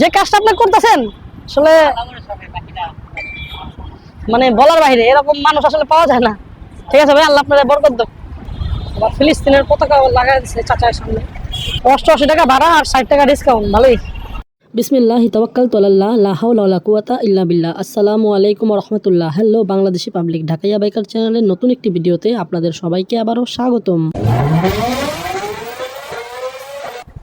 যে কাজটা আপনি করতেছেন, আসলে মানে বলার বাইরে, এরকম মানুষ আসলে পাওয়া যায় না। ঠিক আছে ভাই, আল্লাহ আপনাদের বরকত দেব আবার ফিলিস্তিনের পতাকা লাগাই দিচ্ছে চাচার সামনে। অষ্টআশি টাকা ভাড়া আর ষাট টাকা ডিসকাউন্ট ভালোই। বিসমিল্লাহি তাওয়াক্কাল তোলাল্লাহ লা হাওলা ওয়ালা কুওয়াতা ইল্লা বিল্লাহ। আসসালামু আলাইকুম রাহমাতুল্লাহ। Hello Bangladeshi public Dhakaiya biker চ্যানেলের নতুন একটি ভিডিওতে আপনাদের সবাইকে আবারও স্বাগতম।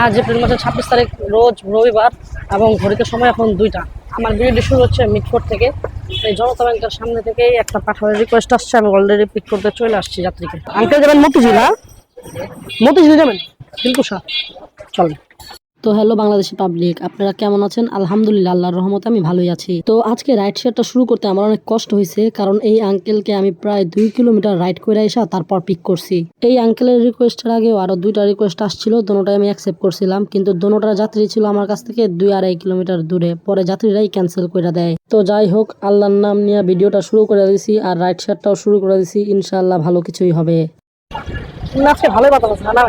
আজ এপ্রিল মাসের ছাব্বিশ তারিখ, রোজ রবিবার এবং ঘড়িতে সময় এখন দুইটা। আমার ভিডিওটি শুরু হচ্ছে মিটফোর্ট থেকে। এই জনতা ব্যাংকের সামনে থেকেই একটা পাঠানোর রিকোয়েস্ট আসছে, আমি অলরেডি পিক করতে চলে আসছি যাত্রীকে। আঙ্কেল যাবেন মতিঝিল হ্যাঁ? মতিঝিল যাবেন? দিলকুশা চলেন। তো হ্যালো বাংলাদেশি পাবলিক আপনারা কেমন আছেন? আলহামদুলিল্লাহ, আল্লাহর রহমতে আমি ভালোই আছি। তো আজকে রাইড শেয়ারটা শুরু করতে আমার অনেক কষ্ট হয়েছে, কারণ এই আঙ্কেলকে আমি প্রায় দুই কিলোমিটার রাইড করে এসা তারপর পিক করছি। এই আঙ্কেলের রিকোয়েস্টের আগেও আরও দুইটা রিকোয়েস্ট আসছিল দোনোটাই আমি অ্যাকসেপ্ট করছিলাম, কিন্তু দোনোটার যাত্রী ছিল আমার কাছ থেকে দুই আড়াই কিলোমিটার দূরে, পরে যাত্রীরাই ক্যান্সেল করে দেয়। তো যাই হোক, আল্লাহর নাম নিয়ে ভিডিওটা শুরু করে দিছি, আর রাইড শেয়ারটাও শুরু করে দিছি, ইনশাআল্লাহ ভালো কিছুই হবে। ভালোই কথা না?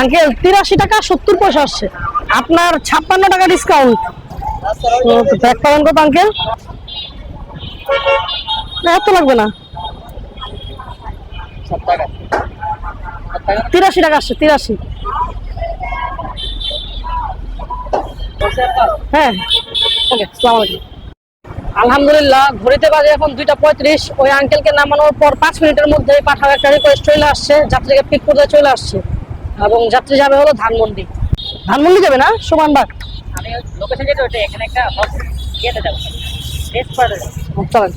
আঙ্কেল, তিরাশি টাকা সত্তর পয়সা আসছে। আপনার ছাপ্পান্ন টাকা ডিসকাউন্ট ব্যাগ পাবেন কত, আঙ্কেল? না, এত লাগবে না। তিরাশি টাকা আসছে, তিরাশি। হ্যাঁ। ওকে আলহামদুলিল্লাহ, ঘড়িতে বাজে এখন দুইটা পঁয়ত্রিশ। ওই আঙ্কেলকে নামানোর পর পাঁচ মিনিটের মধ্যে পাঠাও একটা রিকোয়েস্ট চলে আসছে, যাত্রীকে পিক করতে চলে আসছে। এবং যাত্রী যাবে হলো ধানমন্ডি। ধানমন্ডি যাবে না? সুমানবাগ আমি লোকেশন যেটা ওটা এখানে একটা ইয়েতে যাব। চলেন।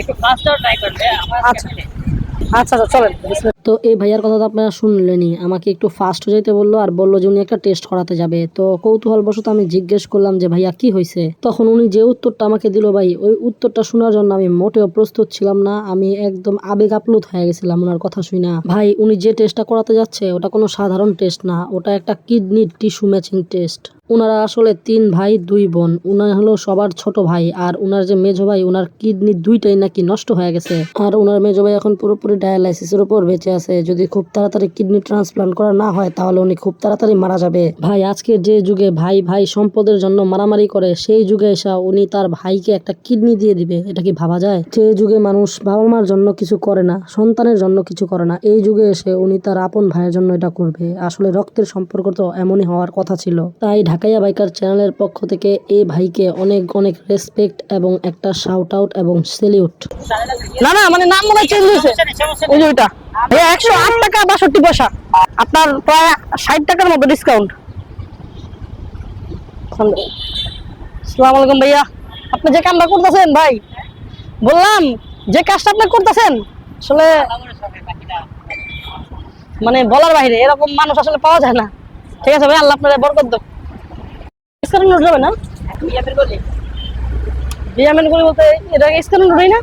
একটু ট্রাই করবে আমার আচ্ছা। আচ্ছা আচ্ছা চলেন। তো এই ভাইয়ার কথা তো আপনারা শুনলেনই। আমাকে একটু ফাস্ট যেতে বলল আর বলল যে উনি একটা টেস্ট করাতে যাবে। তো কৌতূহল বশত আমি জিজ্ঞেস করলাম যে, ভাইয়া, কি হয়েছে? তখন উনি যে উত্তরটা আমাকে দিল, ভাই, ওই উত্তরটা শোনার জন্য আমি মোটেও প্রস্তুত ছিলাম না। আমি একদম আবেগ আপ্লুত হয়ে গেছিলাম ওনার কথা শুই না ভাই, উনি যে টেস্টটা করাতে যাচ্ছে, ওটা কোনো সাধারণ টেস্ট না। ওটা একটা কিডনি টিস্যু ম্যাচিং টেস্ট ওনারা আসলে তিন ভাই, দুই বোন। উনার হলো সবার ছোট ভাই আর উনার যে মেজো ভাই, উনার কিডনি দুইটাই নাকি নষ্ট হয়ে গেছে। আর উনার মেজো ভাই এখন পুরোপুরি ডায়ালাইসিসের উপর বেঁচে আছে যদি খুব তাড়াতাড়ি কিডনি ট্রান্সপ্লান্ট করা না হয় তাহলে উনি খুব তাড়াতাড়ি মারা যাবে। ভাই আজকে যে যুগে ভাই ভাই সম্পদের জন্য মারামারি করে সেই যুগে এসা উনি তার ভাইকে একটা কিডনি দিয়ে দিবে এটা কি ভাবা যায়? যে যুগে মানুষ বাবা মার জন্য কিছু করে না সন্তানের জন্য কিছু করে না এই যুগে এসে উনি তার আপন ভাইয়ের জন্য এটা করবে। আসলে রক্তের সম্পর্ক তো এমনই হওয়ার কথা ছিল। তাই ঢাকাইয়া বাইকার চ্যানেলের পক্ষ থেকে এই ভাইকে অনেক অনেক রেসপেক্ট এবং একটা শাউট আউট এবং সেলিউট না না মানে নাম মনে চেঞ্জ হয়েছে। ওই যে ওইটা। একশো আট টাকা বাষট্টি পয়সা। আপনার প্রায় ষাট টাকার মতো ডিসকাউন্ট সালাম আলাইকুম ভাইয়া। আপনি যে কামটা করতেছেন, ভাই, বললাম, যে কাজটা আপনি করতেছেন, আসলে মানে বলার বাইরে, এরকম মানুষ আসলে পাওয়া যায় না। ঠিক আছে ভাই, আল্লাহ আপনাদের বরকত দেব স্ক্যান নোট যাবে না? বিয়ামেন করে বলতে, এটা স্ক্যান হয় না?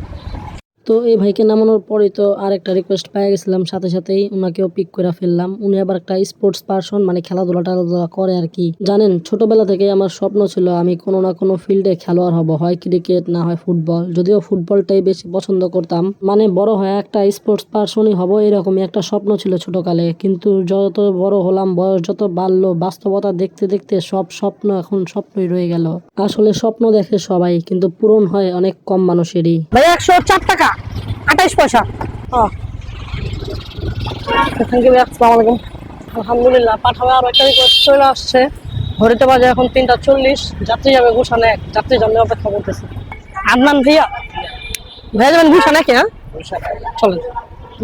তো এই ভাইকে নামানোর পরে তো আরেকটা রিকোয়েস্ট পেয়ে গেছিলাম, সাথে সাথেই ওনাকেও পিক করে ফেললাম। উনি আবার একটা স্পোর্টস পার্সন মানে খেলাধুলা টেলাধুলা করে আর কি। জানেন, ছোটবেলা থেকে আমার স্বপ্ন ছিল আমি কোনো না কোনো ফিল্ডে খেলোয়াড় হব, হয় ক্রিকেট না হয় ফুটবল যদিও ফুটবলটাই বেশি পছন্দ করতাম মানে বড় হয় একটা স্পোর্টস পার্সনই হব এরকমই একটা স্বপ্ন ছিল ছোটকালে। কিন্তু যত বড় হলাম, বয়স যত বাড়লো, বাস্তবতা দেখতে দেখতে সব স্বপ্ন এখন স্বপ্নই রয়ে গেল। আসলে স্বপ্ন দেখে সবাই, কিন্তু পূরণ হয় অনেক কম মানুষেরই। একশো চার টাকা। আঠাইশ পয়সা। থ্যাংক ইউ আসসালামু আলহামদুলিল্লাহ পাঠাবে আরও একটা রিকোয়েস্ট চলে আসছে। ঘড়িতে বাজে এখন তিনটা চল্লিশ। যাত্রী যাবে গুসানে এক যাত্রীর জন্য অপেক্ষা করতেছে। আদনান ভাইয়া? ভাইয়া যাবেন গুসানে কে হ্যাঁ? চলেন।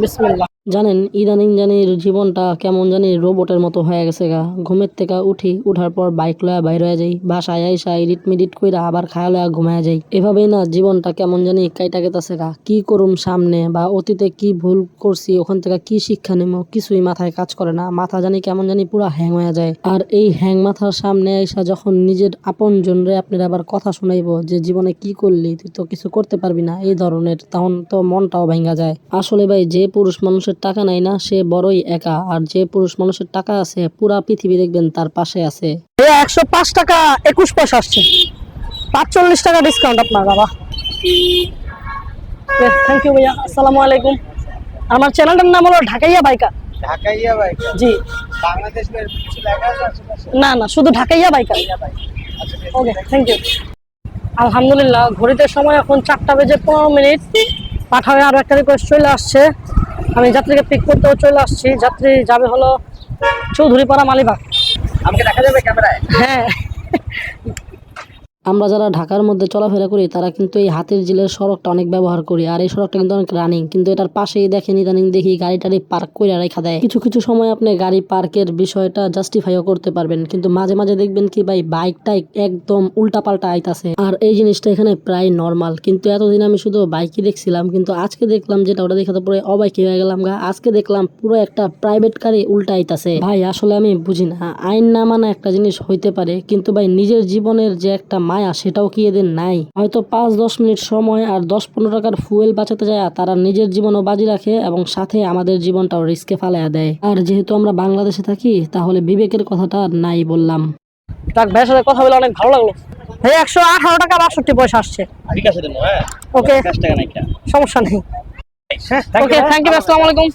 বিসমিল্লাহ। জানেন, ইদানিং জানির জীবনটা কেমন জানি রোবটের মতো হয়ে গেছে গা। ঘুমের থেকে উঠি, উঠার পর বাইক লয়া বাইর হয়ে যাই, বাসায় আইসা ইডিট মিডিট কইরা আবার খায়া লয়া ঘুমায় যাই। এভাবেই না জীবনটা কেমন জানি কাইটা গেতাছে গা। কি করুম সামনে বা অতীতে কি ভুল করছি, ওখান থেকে কি শিক্ষা নেব কিছুই মাথায় কাজ করে না। মাথা জানি কেমন জানি পুরো হ্যাং হয়ে যায়। আর এই হ্যাং মাথার সামনে আইসা যখন নিজের আপন জনরে আপনার আবার কথা শোনাইবো যে, জীবনে কি করলি? তুই তো কিছু করতে পারবি না। এই ধরনের তখন তো মনটাও ভেঙ্গা যায়। আসলে ভাই, যে পুরুষ মানুষের টাকা নাই না সে বড়ই একা। আর যে পুরুষ মানুষের টাকা আছে পুরা পৃথিবী দেখবেন তার পাশে আছে। একশো পাঁচ টাকা একুশ পয়সা আসছে। পাঁচচল্লিশ টাকা ডিসকাউন্ট আপনার বাবা। থ্যাংক ইউ ভাইয়া আসসালামু আলাইকুম। আমার চ্যানেলটার নাম হলো ঢাকাইয়া বাইকার। ঢাকাইয়া ভাই জি। বাংলাদেশ না না শুধু ঢাকাইয়া বাইকার। আচ্ছা ওকে থ্যাংক ইউ আলহামদুলিল্লাহ ঘড়িতে সময় এখন চারটা বেজে পনেরো মিনিট। পাঠাবে আরও একটা রিকোয়েস্ট চলে আসছে। আমি যাত্রীকে পিক করতেও চলে আসছি। যাত্রী যাবে হলো চৌধুরীপাড়া মালিবাগ। আমাকে দেখা যাবে ক্যামেরায়? হ্যাঁ। আমরা যারা ঢাকার মধ্যে চলাফেরা করি, তারা কিন্তু এই হাতির জিলের সড়কটা অনেক ব্যবহার করি। আর এই সড়কটা কিন্তু অনেক রানিং কিন্তু এটার পাশেই দেখেন ইদানিং দেখি গাড়ি টাড়ি পার্ক করে রেখা দেয়। কিছু কিছু সময় আপনি গাড়ি পার্কের বিষয়টা জাস্টিফাইও করতে পারবেন, কিন্তু মাঝে মাঝে দেখবেন কি ভাই বাইকটাই একদম উল্টা পাল্টা আইতাছে। আর এই জিনিসটা এখানে প্রায় নর্মাল কিন্তু এতদিন আমি শুধু বাইকই দেখছিলাম, কিন্তু আজকে দেখলাম যেটা, ওটা দেখে পুরো অবাইকি হয়ে গেলাম গা। আজকে দেখলাম পুরো একটা প্রাইভেট গাড়ি উল্টা আইতাছে। ভাই, আসলে আমি বুঝি না, আইন না মানা একটা জিনিস হইতে পারে, কিন্তু ভাই, নিজের জীবনের যে একটা মায়া সেটাও কি এদের নাই? হয়তো পাঁচ দশ মিনিট সময় আর দশ পনেরো টাকার ফুয়েল বাঁচাতে যায় তারা নিজের জীবনও বাজি রাখে এবং সাথে আমাদের জীবনটাও রিস্কে ফালাইয়া দেয়। আর যেহেতু আমরা বাংলাদেশে থাকি তাহলে বিবেকের কথাটা নাই বললাম। যাক ভাইয়ের সাথে কথা বলে অনেক ভালো লাগল। ভাই একশো আঠারো টাকা বাষট্টি পয়সা আসছে। ঠিক আছে হ্যাঁ? ওকে। সমস্যা নেই। ওকে থ্যাংক ইউ আসসালামু আলাইকুম।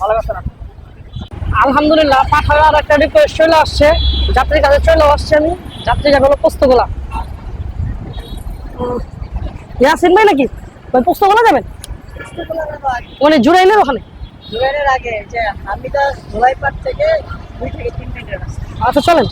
আলহামদুলিল্লাহ পাঠাবে আর একটা রিকোয়েস্ট চলে আসছে। যাত্রীর কাছে চলে আসছে আমি। যাত্রী যাবে হলো পোস্তগোলা। ইয়াসিন ভাই নাকি? ভাই পোস্তগোলা যাবেন? মানে জুড়াইলের ওখানে? জুয়েলের আগে যে হামিদা ধোলাইপাট থেকে দুই থেকে তিন মিনিটের আচ্ছা চলেন।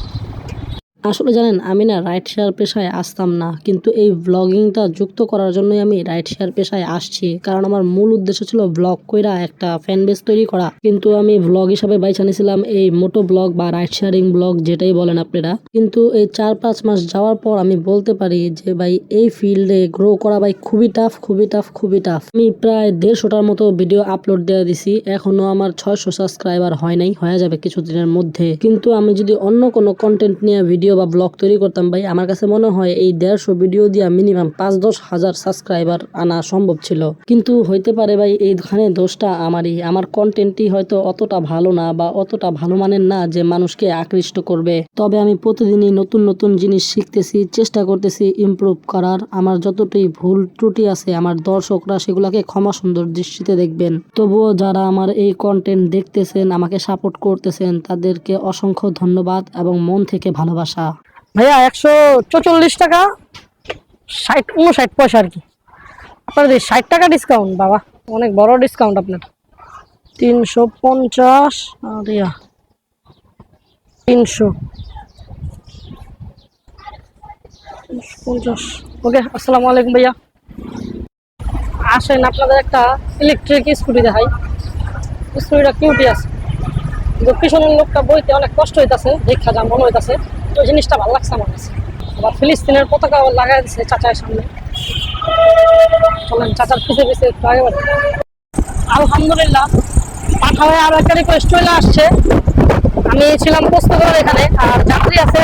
আসলে জানেন, আমি না রাইড শেয়ার পেশায় আসতাম না, কিন্তু এই ব্লগিংটা যুক্ত করার জন্যই আমি রাইড শেয়ার পেশায় আসছি। কারণ আমার মূল উদ্দেশ্য ছিল ব্লগ কইরা একটা ফ্যান বেস তৈরি করা। কিন্তু আমি ব্লগ হিসাবে বাইছা নিয়েছিলাম এই মোটো ব্লগ বা রাইড শেয়ারিং ব্লগ যেটাই বলেন আপনারা। কিন্তু এই চার পাঁচ মাস যাওয়ার পর আমি বলতে পারি যে, ভাই, এই ফিল্ডে গ্রো করা ভাই খুবই টাফ খুবই টাফ খুবই টাফ আমি প্রায় দেড়শোটার মতো ভিডিও আপলোড দিয়ে দিছি। এখনও আমার ছয়শো সাবস্ক্রাইবার হয় নাই, হয়ে যাবে কিছুদিনের মধ্যে। কিন্তু আমি যদি অন্য কোনো কন্টেন্ট নিয়ে ভিডিও বা ব্লগ তৈরি করতাম ভাই। আমার কাছে মনে হয় এই দেড়শো ভিডিও দিয়ে মিনিমাম পাঁচ দশ হাজার সাবস্ক্রাইবার আনা সম্ভব ছিল। কিন্তু হইতে পারে ভাই, এইখানে দোষটা আমারই। আমার কন্টেন্টই হয়তো অতটা ভালো না বা অতটা ভালো মানের না যে মানুষকে আকৃষ্ট করবে। তবে আমি প্রতিদিনই নতুন নতুন জিনিস শিখতেছি, চেষ্টা করতেছি ইমপ্রুভ করার। আমার যতটাই ভুল ত্রুটি আছে, আমার দর্শকরা সেগুলোকে ক্ষমা সুন্দর দৃষ্টিতে দেখবেন। তবুও যারা আমার এই কন্টেন্ট দেখতেছেন, আমাকে সাপোর্ট করতেছেন, তাদেরকে অসংখ্য ধন্যবাদ এবং মন থেকে ভালোবাসা। ভাইয়া, একশো চৌচল্লিশ টাকা, ষাট, উনষাট পয়সা আর কি। আপনার এই ষাট টাকা ডিসকাউন্ট বাবা, অনেক বড় ডিসকাউন্ট আপনার তিনশো পঞ্চাশ আর ইয়া তিনশো। পঞ্চাশ। ওকে, আসসালামু আলাইকুম ভাইয়া। আসেন আপনাদের একটা ইলেকট্রিক স্কুটি দেখাই। স্কুটিটা কিউটি আছে। কিন্তু পিছনের লোকটা বইতে অনেক কষ্ট হইতাছে, দেখা যা মনে হইতাছে। তো জিনিসটা ভালো লাগছে আমার কাছে। আবার ফিলিস্তিনের পতাকা লাগাই দিচ্ছে চাচার সামনে। চলেন চাচার পিছে পিছে একটু আগে। আলহামদুলিল্লাহ পাঠা হয়ে আরও একটা রিকোয়েস্ট চলে আসছে। আমি ছিলাম পোস্তগড়ের এখানে, আর যাত্রী আছে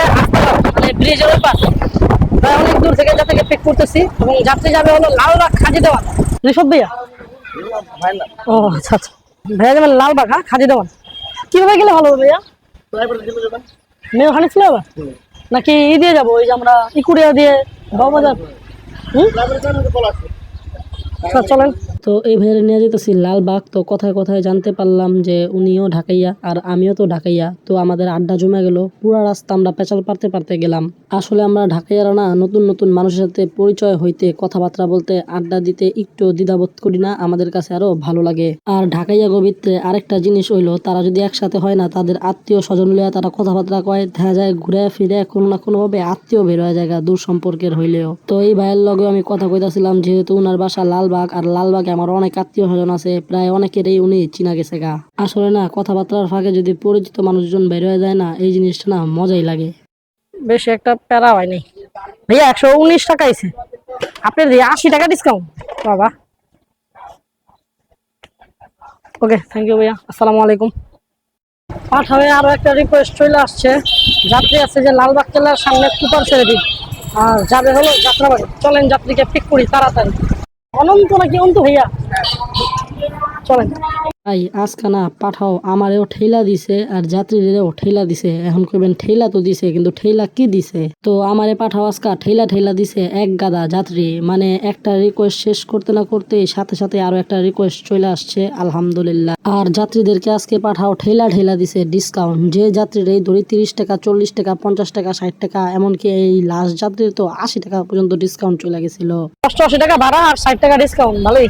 মানে ব্রিজের ওই পাশে প্রায় অনেক দূর থেকে যাত্রীকে পিক করতেছি, এবং যাত্রী যাবে হলো লালবাগ খাজি দেওয়ান ঋষভ ভাইয়া? ও আচ্ছা আচ্ছা। ভাইয়া যাবেন লালবাগ হ্যাঁ খাজি দেওয়ান কীভাবে গেলে ভালো হবে ভাইয়া? মেয়ে ওখানে ছিল আবার? নাকি ই দিয়ে যাব ওই যে আমরা ইকুড়িয়া দিয়ে বাবা হুম? আচ্ছা, চলেন। তো এই ভাইয়ের নিয়ে যেতেছি লালবাগ তো কথায় কথায় জানতে পারলাম যে উনিও ঢাকাইয়া আর আমিও তো ঢাকাইয়া। তো আমাদের আড্ডা জমে গেল, পুরা রাস্তা আমরা পেঁচাল পারতে পারতে গেলাম। আসলে আমরা ঢাকাইয়ারা না, নতুন নতুন মানুষের সাথে পরিচয় হইতে, কথাবার্তা বলতে, আড্ডা দিতে একটু দ্বিধাবোধ করি না, আমাদের কাছে আরও ভালো লাগে। আর ঢাকাইয়া গভীরতে আরেকটা জিনিস হইল, তারা যদি একসাথে হয় না, তাদের আত্মীয় স্বজন লিয়া তারা কথাবার্তা কয়, দেখা যায় ঘুরে ফিরে কোনো না কোনোভাবে আত্মীয় বের হয়ে যায় দূর সম্পর্কের হইলেও। তো এই ভাইয়ের লগে আমি কথা কইতাছিলাম, যেহেতু উনার বাসা লালবাগ, আর লালবাগে আমার অনেক আত্মীয় স্বজন আছে, প্রায় অনেকেরই উনি চিনা গেছে গা। আসলে না, কথাবার্তার ফাঁকে যদি পরিচিত মানুষজন বের হয়ে যায় না, এই জিনিসটা না মজাই লাগে। বেশি একটা প্যারা হয় নাই। ভাইয়া, একশো উনিশ টাকা আইছে আপনার দিয়ে আশি টাকা ডিসকাউন্ট বাবা। ওকে থ্যাংক ইউ ভাইয়া। আসসালামু আলাইকুম। পাঠাবে আরও একটা রিকোয়েস্ট চলে আসছে। যাত্রী আছে যে লালবাগ কেলার সামনে কুপার ছেড়ে দিন। আর যাবে হলো যাত্রাবাড়ি। চলেন যাত্রীকে পিক করি, তাড়াতাড়ি। অনন্ত নাকি অন্ত ভাইয়া? চলেন। ভাই আজকে না পাঠাও আমারেও ঠেলা দিছে আর যাত্রীদেরও ঠেলা দিছে। এখন কইবেন ঠেলা তো দিছে কিন্তু ঠেলা কি দিছে? তো আমারে পাঠাও আজকা ঠেলা ঠেলা দিছে এক গাদা যাত্রী। মানে একটা রিকোয়েস্ট শেষ করতে না করতে সাথে সাথে আরও একটা রিকোয়েস্ট চলে আসছে আলহামদুলিল্লাহ। আর যাত্রীদেরকে আজকে পাঠাও ঠেলা ঠেলা দিছে ডিসকাউন্ট যে যাত্রীর এই ধরি তিরিশ টাকা চল্লিশ টাকা পঞ্চাশ টাকা ষাট টাকা এমনকি এই লাস্ট যাত্রীর তো আশি টাকা পর্যন্ত ডিসকাউন্ট চলে গেছিল। অষ্টআশি টাকা ভাড়া আর ষাট টাকা ডিসকাউন্ট ভালোই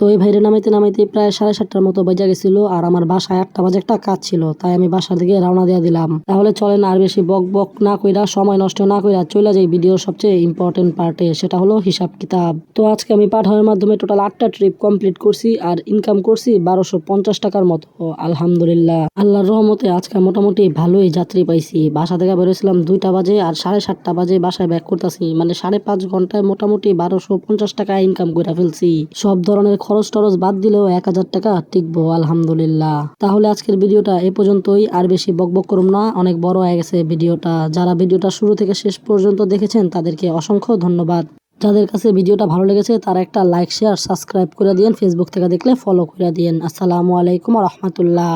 তো এই ভাইরে নামাইতে নামাইতে প্রায় সাড়ে সাতটার মতো বাজা গেছিল আর আমার বাসায় আটটা বাজে একটা কাজ ছিল, তাই আমি বাসার দিকে রওনা দিয়ে দিলাম। তাহলে চলেন আর বেশি বক বক না কইরা, সময় নষ্ট না কইরা চলে যাই ভিডিওর সবচেয়ে ইম্পর্টেন্ট পার্টে সেটা হলো হিসাব কিতাব। তো আজকে আমি পাঠানোর মাধ্যমে টোটাল আটটা ট্রিপ কমপ্লিট করছি আর ইনকাম করছি বারোশো পঞ্চাশ টাকার মতো, আলহামদুলিল্লাহ। আল্লাহর রহমতে আজকে মোটামুটি ভালোই যাত্রী পাইছি। বাসা থেকে বেরোছিলাম দুইটা বাজে আর সাড়ে সাতটা বাজে বাসায় ব্যাক করতেছি মানে সাড়ে পাঁচ ঘন্টায় মোটামুটি বারোশো পঞ্চাশ টাকা ইনকাম করে ফেলছি। সব ধরনের খরচ টরচ বাদ দিলেও এক হাজার টাকা টিকবো, আলহামদুলিল্লাহ। তাহলে আজকের ভিডিওটা এ পর্যন্তই। আর বেশি বকবক করুম না, অনেক বড় হয়ে গেছে ভিডিওটা। যারা ভিডিওটা শুরু থেকে শেষ পর্যন্ত দেখেছেন, তাদেরকে অসংখ্য ধন্যবাদ। যাদের কাছে ভিডিওটা ভালো লেগেছে, তারা একটা লাইক, শেয়ার, সাবস্ক্রাইব করে দিয়েন। ফেসবুক থেকে দেখলে ফলো করে দিয়েন। আসসালামু আলাইকুম রহমতুল্লাহ।